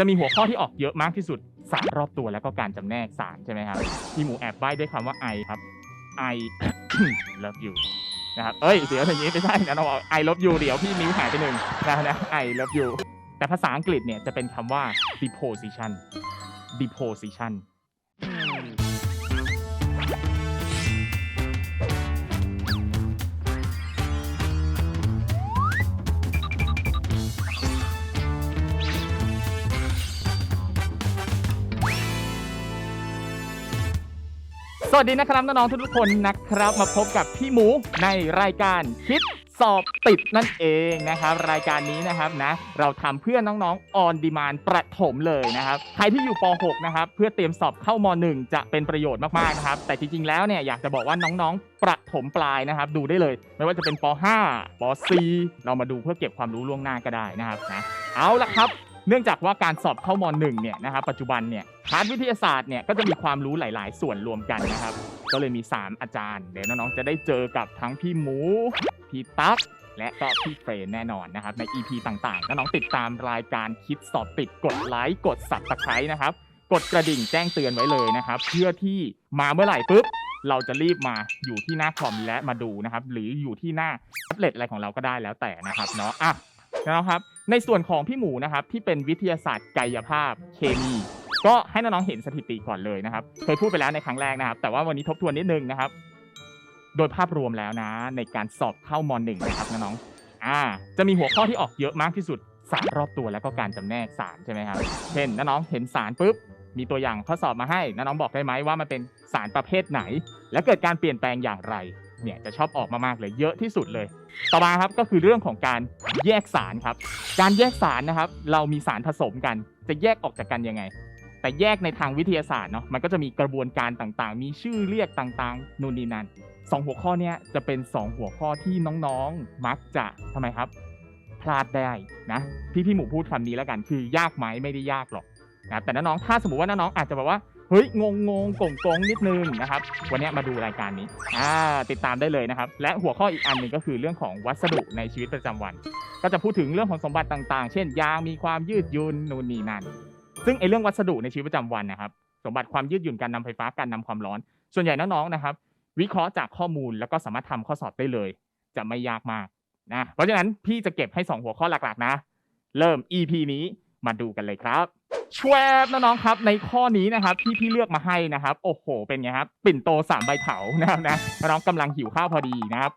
จะมีหัวข้อที่ออกเยอะมากที่สุดสารรอบตัวแล้วก็การจำแนกสารใช่ไหมครับพี่หมูแอบใบ้ด้วยคำว่า I ครับ I love you นะครับเอ้ยเดี๋ยวอย่างนี้ไม่ใช่นะเราบอก I love you เดี๋ยวพี่นิ้วหายไปหนึ่งนะนะ I love you แต่ภาษาอังกฤษเนี่ยจะเป็นคำว่า deposition deposition สวัสดีนะครับน้องๆทุกๆคนนะครับ มาพบกับพี่หมูในรายการคิดสอบติดนั่นเองนะครับ รายการนี้นะครับนะ เราทำเพื่อน้องๆ on demand ประถมเลยนะครับ ใครที่อยู่ป .6 นะครับ เพื่อเตรียมสอบเข้าม .1 จะเป็นประโยชน์มากๆนะครับ แต่จริงๆแล้วเนี่ยอยากจะบอกว่าน้องๆ ประถมปลายนะครับ ดูได้เลย ไม่ว่าจะเป็นป .5 ป .4 เรามาดูเพื่อเก็บความรู้ล่วงหน้าก็ได้นะครับนะเอาละครับ เนื่องจากว่าการสอบเข้ามหนึ่งเนี่ยนะครับปัจจุบันเนี่ยพาร์ทวิทยาศาสตร์เนี่ยก็จะมีความรู้หลาย ๆ ส่วนรวมกันนะครับ ก็เลยมี 3 อาจารย์ เดี๋ยวน้องๆจะได้เจอกับทั้งพี่หมู พี่ตั๊กและก็พี่เฟรนแน่นอนนะครับ ใน EP ต่างๆน้องๆติดตามรายการคิดสอบติดกดไลค์กด subscribe นะครับ กดกระดิ่งแจ้งเตือนไว้เลยนะครับ เพื่อที่มาเมื่อไหร่ปุ๊บเราจะรีบมาอยู่ที่หน้าคอมและมาดูนะครับ หรืออยู่ที่หน้าแท็บเล็ตอะไรของเราก็ได้แล้วแต่นะครับเนาะอะนะครับ ในส่วนของพี่หมูนะครับที่เป็นวิทยาศาสตร์กายภาพเคมี ก็ให้น้องๆเห็นสถิติก่อนเลยนะครับ เคยพูดไปแล้วในครั้งแรกนะครับ แต่ว่าวันนี้ทบทวนนิดนึงนะครับ โดยภาพรวมแล้วนะ ในการสอบเข้ามหนึ่งนะครับน้องๆอ่า จะมีหัวข้อที่ออกเยอะมากที่สุดสารรอบตัวแล้วก็การจำแนกสารใช่ไหมครับ เช่นน้องๆเห็นสารปุ๊บมีตัวอย่างข้อสอบมาให้น้องๆบอกได้ไหมว่ามันเป็นสารประเภทไหน และเกิดการเปลี่ยนแปลงอย่างไรเนี่ยจะชอบออกมามากเลยเยอะที่สุดเลย ต่อมาครับก็คือเรื่องของการแยกสารครับ การแยกสารนะครับ เรามีสารผสมกัน จะแยกออกจากกันยังไง แต่แยกในทางวิทยาศาสตร์เนาะมันก็จะมีกระบวนการต่างๆ มีชื่อเรียกต่างๆนู่นนี่นั่นสองหัวข้อเนี้ยจะเป็นสองหัวข้อที่น้องๆมักจะทำไมครับ พลาดได้นะพี่พี่หมูพูดคำนี้แล้วกัน คือยากไหมไม่ได้ยากหรอกนะแต่น้องๆถ้าสมมติว่าน้องๆอาจจะแบบว่าเฮ้ยงงงๆกงกงนิดนึงนะครับวันนี้มาดูรายการนี้อ่าติดตามได้เลยนะครับ และหัวข้ออีกอันหนึ่งก็คือเรื่องของวัสดุในชีวิตประจำวัน ก็จะพูดถึงเรื่องของสมบัติต่างๆ เช่น ยางมีความยืดยุ่นนู่นนี่นั่น ซึ่งไอ้เรื่องวัสดุในชีวิตประจำวันนะครับ สมบัติความยืดหยุ่นการนำไฟฟ้าการนำความร้อน ส่วนใหญ่น้องๆนะครับ วิเคราะห์จากข้อมูลแล้วก็สามารถทำข้อสอบได้เลย จะไม่ยากมากนะเพราะฉะนั้นพี่จะเก็บให้สองหัวข้อหลักๆนะ เริ่ม EP นี้มาดูกันเลยครับชวบน้องๆครับ ในข้อนี้นะครับที่พี่เลือกมาให้นะครับ โอ้โห เป็นไงครับปิ่นโตสามใบเถานะครับนะน้องกำลังหิวข้าวพอดีนะครับ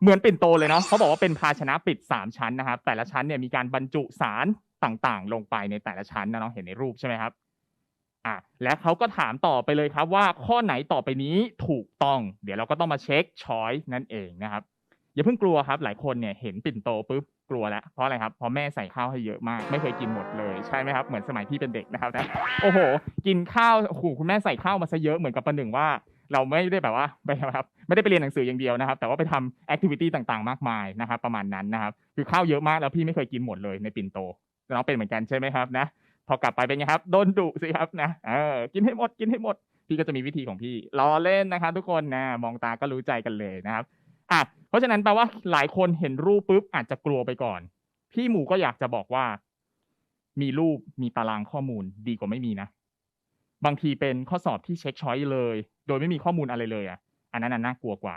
เหมือนปิ่นโตเลยเนาะเขาบอกว่าเป็นภาชนะปิด 3 ชั้นนะครับ แต่ละชั้นเนี่ยมีการบรรจุสาร ต่างๆ ลงไปในแต่ละชั้นนะน้องเห็นในรูปใช่ไหมครับอะและเขาก็ถามต่อไปเลยครับว่าข้อไหนต่อไปนี้ถูกต้อง เดี๋ยวเราก็ต้องมาเช็คช้อยนั่นเองนะครับ อย่าเพิ่งกลัวครับ หลายคนเนี่ยเห็นปิ่นโตปุ๊บกลัวแล้วเพราะอะไรครับเพราะแม่ใส่ข้าวให้เยอะมาก ไม่เคยกินหมดเลยใช่ไหมครับเหมือนสมัยที่เป็นเด็กนะครับนะโอ้โห กินข้าวโอ้โหคุณแม่ใส่ข้าวมาซะเยอะเหมือนกับประหนึ่งว่า เราไม่ได้แบบว่าไปครับไม่ได้ไปเรียนหนังสืออย่างเดียวนะครับ แต่ว่าไปทำแอคทิวิตี้ต่างๆ มากมายนะครับ ประมาณนั้นนะครับ คือข้าวเยอะมากแล้วพี่ไม่เคยกินหมดเลยในปิ่นโต น้องเป็นเหมือนกันใช่ไหมครับนะ พอกลับไปเป็นไงครับโดนดุสิครับนะเออกินให้หมดกินให้หมด พี่ก็จะมีวิธีของพี่ล้อเล่นนะครับทุกคนนะมองตาก็รู้ใจกันเลยนะครับอะเพราะฉะนั้นแปลว่าหลายคนเห็นรูปปุ๊บอาจจะกลัวไปก่อน พี่หมูก็อยากจะบอกว่า มีรูปมีตารางข้อมูลดีกว่าไม่มีนะ บางทีเป็นข้อสอบที่เช็คช้อยเลย โดยไม่มีข้อมูลอะไรเลยอะ อันนั้นน่น่ากลัวกว่า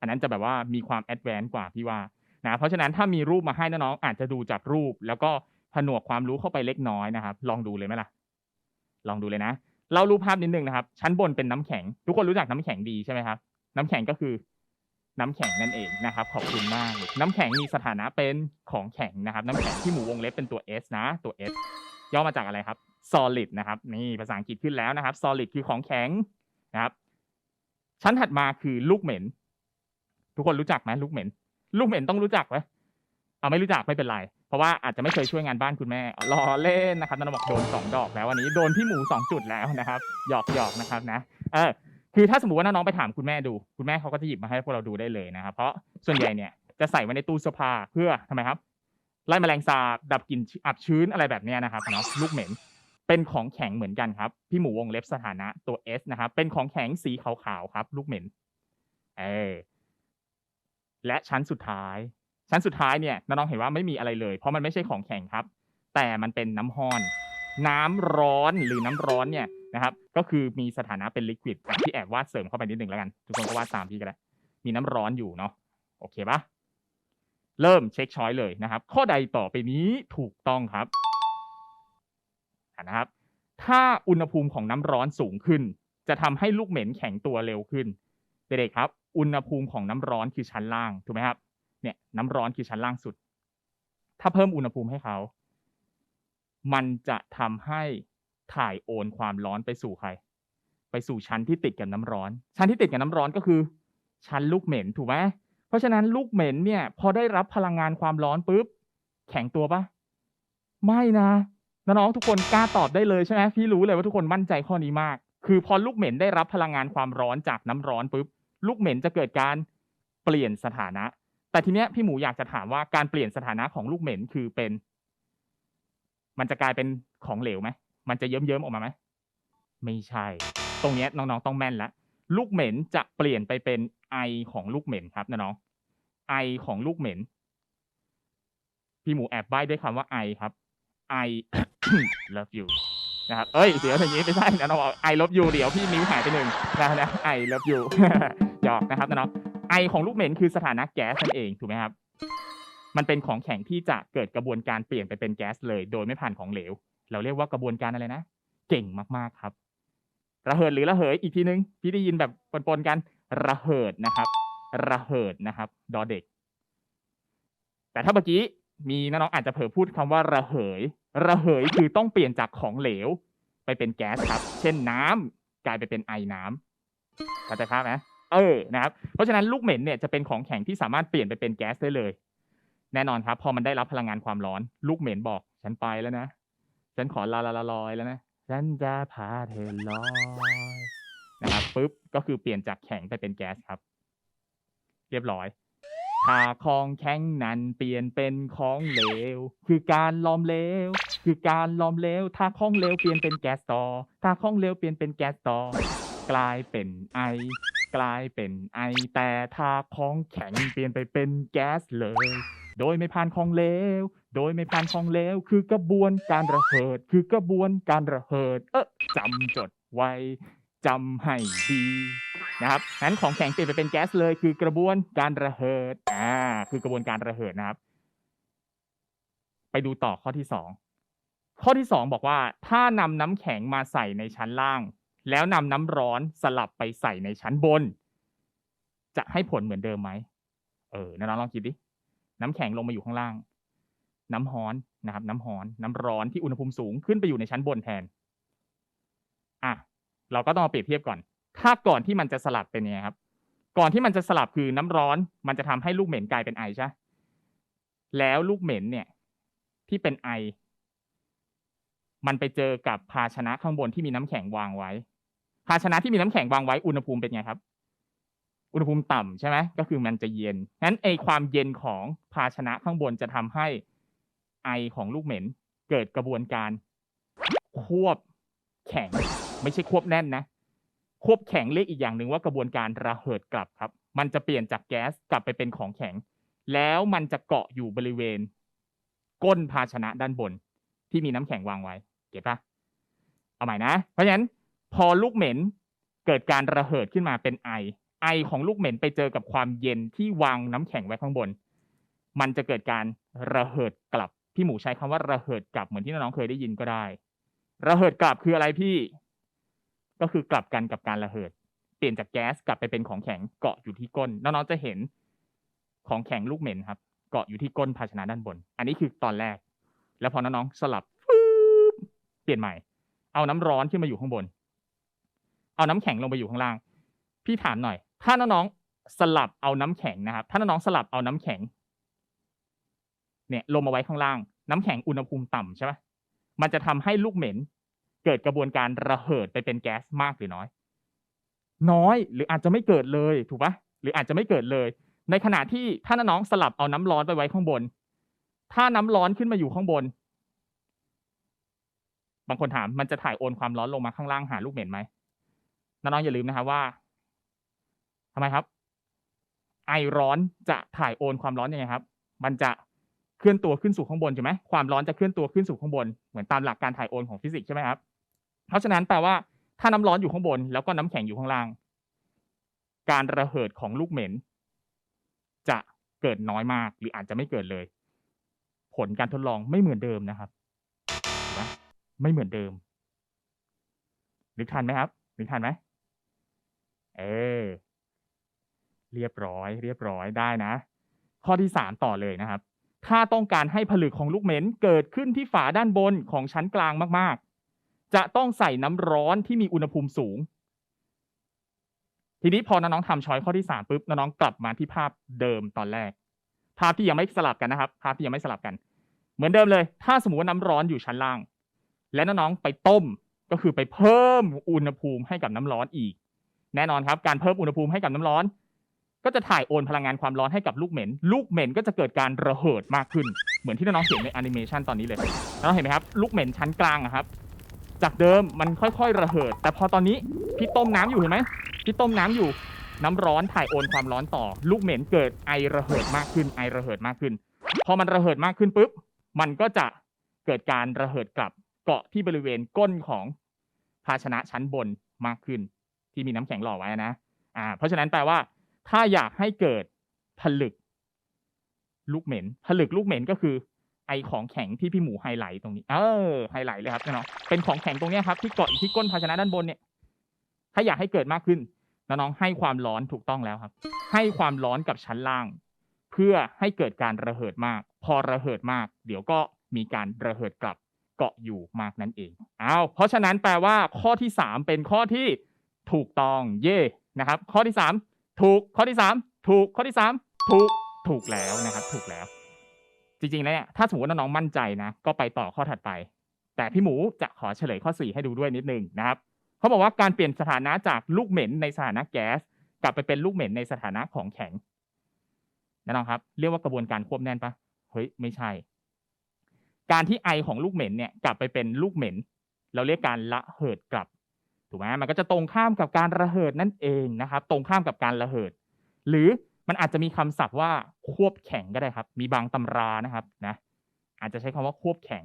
อันนั้นจะแบบว่ามีความแอดแวนซ์กว่าพี่ว่านะเพราะฉะนั้นถ้ามีรูปมาให้น้องๆอาจจะดูจากรูป แล้วก็ ผนวกความรู้เข้าไปเล็กน้อยนะครับ ลองดูเลยไหมล่ะ ลองดูเลยนะ เรารูปภาพนิดนึงนะครับ ชั้นบนเป็นน้ำแข็ง ทุกคนรู้จักน้ำแข็งดีใช่ไหมครับ น้ำแข็งก็คือน้ำแข็งนั่นเองนะครับ ขอบคุณมาก น้ำแข็งมีสถานะเป็นของแข็งนะครับ น้ำแข็งที่หมูวงเล็บเป็นตัว S นะ ตัว S ย่อมาจากอะไรครับ solid นะครับ นี่ภาษาอังกฤษขึ้นแล้วนะครับ solid คือของแข็งนะครับ ชั้นถัดมาคือลูกเหม็น ทุกคนรู้จักไหมลูกเหม็น ลูกเหม็นต้องรู้จักไหมเอาไม่รู้จักไม่เป็นไร เพราะว่าอาจจะไม่เคยช่วยงานบ้านคุณแม่รอเล่นนะครับนันบอกโดนสองดอกแล้ววันนี้โดนพี่หมูสองจุดแล้วนะครับหยอกหยอกนะครับนะเออคือถ้าสมมติว่าน้องๆไปถามคุณแม่ดู คุณแม่เขาก็จะหยิบมาให้พวกเราดูได้เลยนะครับ เพราะส่วนใหญ่เนี่ยจะใส่ไว้ในตู้เสื้อผ้าเพื่อทำไมครับไล่แมลงสาบดับกลิ่นอับชื้นอะไรแบบนี้นะครับเนาะลูกเหม็นเป็นของแข็งเหมือนกันครับ พี่หมูวงเล็บสถานะตัว S นะครับเป็นของแข็งสีขาวๆครับ ลูกเหม็นเออและชั้นสุดท้าย ชั้นสุดท้ายเนี่ยน้องๆเห็นว่าไม่มีอะไรเลย เพราะมันไม่ใช่ของแข็งครับ แต่มันเป็นน้ำห้อน น้ำร้อนหรือน้ำร้อนเนี่ยนะครับ ก็คือมีสถานะเป็นลิควิดที่แอบวาดเสริมเข้าไปนิดหนึ่งแล้วกัน ทุกคนก็วาดตามพี่ก็ได้ มีน้ำร้อนอยู่เนาะโอเคปะเริ่มเช็คช้อยเลยนะครับ ข้อใดต่อไปนี้ถูกต้องครับนะครับ ถ้าอุณหภูมิของน้ำร้อนสูงขึ้น จะทำให้ลูกเหม็นแข็งตัวเร็วขึ้นเด็กๆครับ อุณหภูมิของน้ำร้อนคือชั้นล่างถูกไหมครับ เนี่ยน้ำร้อนคือชั้นล่างสุด ถ้าเพิ่มอุณหภูมิให้เขา มันจะทำให้ถ่ายโอนความร้อนไปสู่ใคร ไปสู่ชั้นที่ติดกับน้ำร้อน ชั้นที่ติดกับน้ำร้อนก็คือ ชั้นลูกเหม็นถูกไหมเพราะฉะนั้นลูกเหม็นเนี่ย พอได้รับพลังงานความร้อนปุ๊บ แข็งตัวปะไม่นะน้องๆทุกคนกล้าตอบได้เลยใช่ไหมพี่รู้เลยว่าทุกคนมั่นใจข้อนี้มาก คือพอลูกเหม็นได้รับพลังงานความร้อนจากน้ำร้อนปุ๊บลูกเหม็นจะเกิดการเปลี่ยนสถานะ แต่ทีเนี้ยพี่หมูอยากจะถามว่าการเปลี่ยนสถานะของลูกเหม็นคือเป็น มันจะกลายเป็นของเหลวไหมมันจะเยิ้มๆออกมาไหมไม่ใช่ ตรงเนี้ยน้องๆต้องแม่นละลูกเหม็นจะเปลี่ยนไปเป็นไอของลูกเหม็นครับน้องไอของลูกเหม็น พี่หมูแอบใบ้ด้วยคำว่าไอครับไอ love you นะครับ เอ้ย เดี๋ยวอย่างนี้ไม่ใช่นะน้องไอ love you เดี๋ยวพี่นิ้วหายไปหนึ่งนะนะไอ love you หยอกนะครับน้อง ไอของลูกเหม็นคือสถานะแก๊สนั่นเองถูกไหมครับ มันเป็นของแข็งที่จะเกิดกระบวนการเปลี่ยนไปเป็นแก๊สเลย โดยไม่ผ่านของเหลว เราเรียกว่ากระบวนการอะไรนะ เก่งมากๆครับ ระเหิดหรือระเหยอีกทีนึง พี่ได้ยินแบบปนๆกัน ระเหิดนะครับ ระเหิดนะครับ ดอเด็ก แต่ถ้าเมื่อกี้มีน้องๆอาจจะเผลอพูดคำว่าระเหย ระเหยคือต้องเปลี่ยนจากของเหลว ไปเป็นแก๊สครับ เช่นน้ำกลายไปเป็นไอน้ำเข้าใจภาพไหม เออนะครับเพราะฉะนั้นลูกเหม็นเนี่ยจะเป็นของแข็งที่สามารถเปลี่ยนไปเป็นแก๊สได้เลย แน่นอนครับ พอมันได้รับพลังงานความร้อน ลูกเหม็นบอกฉันไปแล้วนะ ฉันขอลาลาลาลอยแล้วนะฉันจะพาเธอลอยนะครับปุ๊บก็คือเปลี่ยนจากแข็งไปเป็นแก๊สครับ เรียบร้อยถ้าของแข็งนั้นเปลี่ยนเป็นของเหลว คือการลอมเหลว คือการลอมเหลว ถ้าของเหลวเปลี่ยนเป็นแก๊สต่อ ถ้าของเหลวเปลี่ยนเป็นแก๊สต่อกลายเป็นไอ กลายเป็นไอแต่ถ้าของแข็งเปลี่ยนไปเป็นแก๊สเลย โดยไม่ผ่านของเหลว โดยไม่ผ่านของเหลว คือกระบวนการระเหิด คือกระบวนการระเหิด เออจำจดไว้จำให้ดีนะครับงั้นของแข็งเปลี่ยนไปเป็นแก๊สเลย คือกระบวนการระเหิด อ่า คือกระบวนการระเหิดนะครับ ไปดูต่อข้อที่สองข้อที่สองบอกว่าถ้านำน้ำแข็งมาใส่ในชั้นล่าง แล้วนำน้ำร้อนสลับไปใส่ในชั้นบน จะให้ผลเหมือนเดิมไหมเออน้องลองคิดดิน้ำแข็งลงมาอยู่ข้างล่าง น้ำฮ้อนนะครับ น้ำฮ้อน น้ำร้อนที่อุณหภูมิสูงขึ้นไปอยู่ในชั้นบนแทนอะเราก็ต้องมาเปรียบเทียบก่อน ถ้าก่อนที่มันจะสลับเป็นยังไงครับ ก่อนที่มันจะสลับคือน้ำร้อน มันจะทำให้ลูกเหม็นกลายเป็นไอใช่ แล้วลูกเหม็นเนี่ย ที่เป็นไอ มันไปเจอกับภาชนะข้างบนที่มีน้ำแข็งวางไว้ ภาชนะที่มีน้ำแข็งวางไว้อุณหภูมิเป็นไงครับ อุณหภูมิต่ำใช่ไหมก็คือมันจะเย็นงั้นไอความเย็นของภาชนะข้างบนจะทำให้ไอของลูกเหม็น เกิดกระบวนการ ควบแข็ง ไม่ใช่ควบแน่นนะ ควบแข็งเรียกอีกอย่างหนึ่งว่ากระบวนการระเหิดกลับครับ มันจะเปลี่ยนจากแก๊สกลับไปเป็นของแข็ง แล้วมันจะเกาะอยู่บริเวณ ก้นภาชนะด้านบน ที่มีน้ำแข็งวางไว้ เก็ตปะเอาใหม่นะ เพราะฉะนั้น พอลูกเหม็นเกิดการระเหิดขึ้นมาเป็นไอ ไอของลูกเหม็นไปเจอกับความเย็นที่วางน้ำแข็งไว้ข้างบน มันจะเกิดการระเหิดกลับ พี่หมูใช้คำว่าระเหิดกลับเหมือนที่น้องๆเคยได้ยินก็ได้ ระเหิดกลับคืออะไรพี่ ก็คือกลับกันกับการระเหิด เปลี่ยนจากแก๊สกลับไปเป็นของแข็งเกาะอยู่ที่ก้น น้องๆจะเห็นของแข็งลูกเหม็นครับ เกาะอยู่ที่ก้นภาชนะด้านบน อันนี้คือตอนแรก แล้วพอน้องๆสลับเปลี่ยนใหม่ เอาน้ำร้อนขึ้นมาอยู่ข้างบน เอาน้ำแข็งลงไปอยู่ข้างล่าง พี่ถามหน่อย ถ้าน้องๆสลับเอาน้ำแข็งนะครับ ถ้าน้องๆสลับเอาน้ำแข็ง เนี่ยลงมาไว้ข้างล่าง น้ำแข็งอุณหภูมิต่ำใช่ไหมมันจะทำให้ลูกเหม็น เกิดกระบวนการระเหิดไปเป็นแก๊สมากหรือน้อย น้อยหรืออาจจะไม่เกิดเลย ถูกปะหรืออาจจะไม่เกิดเลย ในขณะที่ถ้าน้องๆสลับเอาน้ำร้อนไปไว้ข้างบน ถ้าน้ำร้อนขึ้นมาอยู่ข้างบน บางคนถามมันจะถ่ายโอนความร้อนลงมาข้างล่างหาลูกเหม็นไหม น้องๆอย่าลืมนะครับว่าทำไมครับ ไอร้อนจะถ่ายโอนความร้อนยังไงครับ มันจะเคลื่อนตัวขึ้นสู่ข้างบนใช่ไหมความร้อนจะเคลื่อนตัวขึ้นสู่ข้างบน เหมือนตามหลักการถ่ายโอนของฟิสิกส์ใช่ไหมครับ เพราะฉะนั้นแปลว่าถ้าน้ำร้อนอยู่ข้างบน แล้วก็น้ำแข็งอยู่ข้างล่าง การระเหิดของลูกเหม็น จะเกิดน้อยมาก หรืออาจจะไม่เกิดเลย ผลการทดลองไม่เหมือนเดิมนะครับไมไม่เหมือนเดิมนึกทันไหมครับนึกทันไหม เออ เรียบร้อย เรียบร้อยได้นะ ข้อที่สามต่อเลยนะครับ ถ้าต้องการให้ผลึกของลูกเหม็นเกิดขึ้นที่ฝาด้านบนของชั้นกลางมาก ๆ จะต้องใส่น้ำร้อนที่มีอุณหภูมิสูง ทีนี้พอน้องๆทำช้อยข้อที่สามปุ๊บน้องๆกลับมาที่ภาพเดิมตอนแรก ภาพที่ยังไม่สลับกันนะครับ ภาพที่ยังไม่สลับกัน เหมือนเดิมเลย ถ้าสมมติว่าน้ำร้อนอยู่ชั้นล่าง และน้องๆไปต้มก็คือไปเพิ่มอุณหภูมิให้กับน้ำร้อนอีก แน่นอนครับการเพิ่มอุณหภูมิให้กับน้ำร้อน ก็จะถ่ายโอนพลังงานความร้อนให้กับลูกเหม็น ลูกเหม็นก็จะเกิดการระเหิดมากขึ้น เหมือนที่น้องๆเห็นในแอนิเมชันตอนนี้เลยน้องเห็นไหมครับ ลูกเหม็นชั้นกลางอะครับ จากเดิมมันค่อยๆ ระเหิด แต่พอตอนนี้พี่ต้มน้ำอยู่เห็นไหมพี่ต้มน้ำอยู่น้ำร้อนถ่ายโอนความร้อนต่อ ลูกเหม็นเกิดไอระเหิดมากขึ้น ไอระเหิดมากขึ้น พอมันระเหิดมากขึ้นปุ๊บ มันก็จะเกิดการระเหิดกลับ เกาะที่บริเวณก้นของภาชนะชั้นบนมากขึ้น ที่มีน้ำแข็งหล่อไว้นะอ่า เพราะฉะนั้นแปลว่า ถ้าอยากให้เกิดผลึก ลูกเหม็น ผลึกลูกเหม็นก็คือ ไอของแข็งที่พี่หมูไฮไลท์ตรงนี้ เออไฮไลท์เลยครับน้องเป็นของแข็งตรงนี้ครับที่เกาะอยู่ที่ก้นภาชนะด้านบนเนี่ย ถ้าอยากให้เกิดมากขึ้นน้องๆให้ความร้อนถูกต้องแล้วครับ ให้ความร้อนกับชั้นล่าง เพื่อให้เกิดการระเหิดมาก พอระเหิดมาก เดี๋ยวก็มีการระเหิดกลับเกาะอยู่มากนั่นเองอ้าวเพราะฉะนั้นแปลว่าข้อที่สามเป็นข้อที่ ถูกต้องเย่นะครับ ข้อที่สามถูกข้อที่สามถูกข้อที่สามถูกถูกแล้วนะครับ ถูกแล้ว จริงๆแล้วเนี่ยถ้าสมมติว่าน้องมั่นใจนะก็ไปต่อข้อถัดไป แต่พี่หมูจะขอเฉลยข้อสี่ให้ดูด้วยนิดนึงนะครับเขาบอกว่าการเปลี่ยนสถานะจากลูกเหม็นในสถานะแก๊สกลับไปเป็นลูกเหม็นในสถานะของแข็งน่นอนครับเรียกว่ากระบวนการควบแน่นปะเฮ้ยไม่ใช่ การที่ไอของลูกเหม็นเนี่ยกลับไปเป็นลูกเหม็น เราเรียกการละเหิดกลับ ถูกไหมมันก็จะตรงข้ามกับการระเหิดนั่นเองนะครับ ตรงข้ามกับการระเหิด หรือมันอาจจะมีคำศัพท์ว่าควบแข็งก็ได้ครับ มีบางตำรานะครับนะอาจจะใช้คำว่าควบแข็ง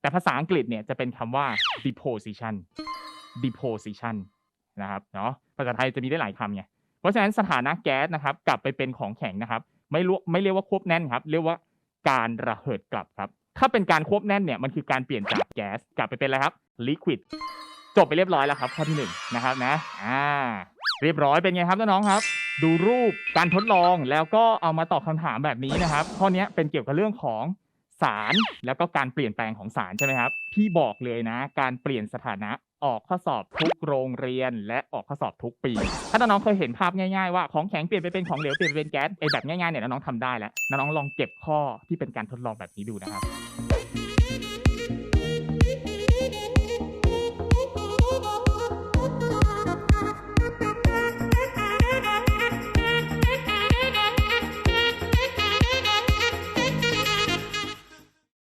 แต่ภาษาอังกฤษเนี่ยจะเป็นคำว่า deposition deposition นะครับเนาะภาษาไทยจะมีได้หลายคำไงเพราะฉะนั้นสถานะแก๊สนะครับ กลับไปเป็นของแข็งนะครับ ไม่รู้ไม่เรียกว่าควบแน่นครับ เรียกว่าการระเหิดกลับครับ ถ้าเป็นการควบแน่นเนี่ยมันคือการเปลี่ยนจากแก๊สกลับไปเป็นอะไรครับ liquid จบไปเรียบร้อยแล้วครับ ข้อที่หนึ่งนะครับนะอ่าเรียบร้อยเป็นไงครับน้องๆครับ ดูรูปการทดลองแล้วก็เอามาตอบคำถามแบบนี้นะครับ ข้อนี้เป็นเกี่ยวกับเรื่องของสารแล้วก็การเปลี่ยนแปลงของสารใช่ไหมครับ พี่บอกเลยนะ การเปลี่ยนสถานะออกข้อสอบทุกโรงเรียน และออกข้อสอบทุกปี ถ้าน้องๆเคยเห็นภาพง่ายๆว่าของแข็งเปลี่ยนไปเป็นของเหลวเปลี่ยนไปเป็นแก๊สไอแบบง่ายๆเนี่ยน้องๆทำได้แล้วน้องๆลองเก็บข้อที่เป็นการทดลองแบบนี้ดูนะครับ